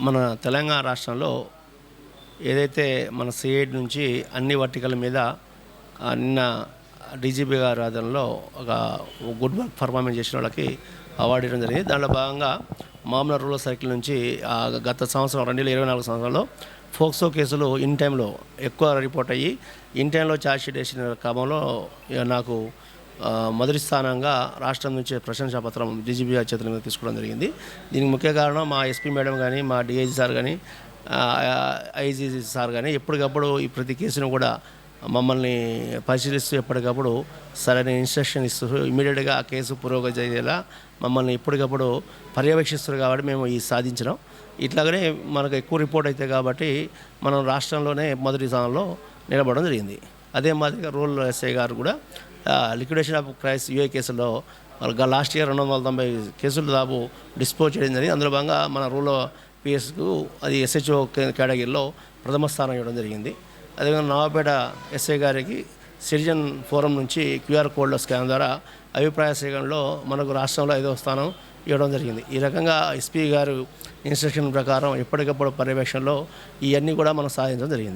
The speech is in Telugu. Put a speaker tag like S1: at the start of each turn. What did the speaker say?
S1: మన తెలంగాణ రాష్ట్రంలో ఏదైతే మన సిఐడి నుంచి అన్ని వర్టికల మీద నిన్న డీజీపీ గారి ఆధ్వర్యంలో ఒక గుడ్ వర్క్ పర్ఫార్మెన్స్ చేసిన వాళ్ళకి అవార్డు ఇవ్వడం జరిగింది. దాంట్లో భాగంగా మామూలు రూరల్ సర్కిల్ నుంచి ఆ, గత సంవత్సరం రెండు వేల ఇరవై నాలుగు సంవత్సరంలో ఫోక్సో కేసులు ఇన్ టైంలో ఎక్కువ రిపోర్ట్ అయ్యి ఇన్ టైంలో ఛార్జ్షీట్ వేసిన క్రమంలో నాకు మొదటి స్థానంగా రాష్ట్రం నుంచి ప్రశంసా పత్రం డీజీపీ చేతుల మీద తీసుకోవడం జరిగింది. దీనికి ముఖ్య కారణం మా ఎస్పీ మేడం కానీ మా డిఐజీ సార్ కానీ ఐజీజీ సార్ కానీ ఎప్పటికప్పుడు ఈ ప్రతి కేసును కూడా మమ్మల్ని పరిశీలిస్తూ ఎప్పటికప్పుడు సరైన ఇన్స్ట్రక్షన్ ఇస్తూ ఇమీడియట్గా ఆ కేసు పురోగతి అయ్యేలా మమ్మల్ని ఎప్పటికప్పుడు పర్యవేక్షిస్తారు కాబట్టి మేము ఈ సాధించినాం. ఇట్లాగనే మనకు ఎక్కువ రిపోర్ట్ అయితే కాబట్టి మనం రాష్ట్రంలోనే మొదటి స్థానంలో నిలబడడం జరిగింది. అదే మాదిరిగా రూరల్ ఎస్ఐ గారు కూడా లిక్విడేషన్ ఆఫ్ క్రైస్ యూఏ కేసులో లాస్ట్ ఇయర్ రెండు వందల తొంభై కేసులు దాపు డిస్పోజ్ చేయడం జరిగింది. అందులో భాగంగా మన రూరల్ పిఎస్కు అది ఎస్హెచ్ఓ కేటగిరీలో ప్రథమ స్థానం ఇవ్వడం జరిగింది. అదేవిధంగా నవాపేట ఎస్ఐ గారికి సిటిజన్ ఫోరం నుంచి క్యూఆర్ కోడ్ల స్కాన్ ద్వారా అభిప్రాయ సేకరణలో మనకు రాష్ట్రంలో ఐదవ స్థానం ఇవ్వడం జరిగింది. ఈ రకంగా ఎస్పీ గారు ఇన్స్ట్రక్షన్ ప్రకారం ఎప్పటికప్పుడు పర్యవేక్షణలో ఇవన్నీ కూడా మనం సాధించడం జరిగింది.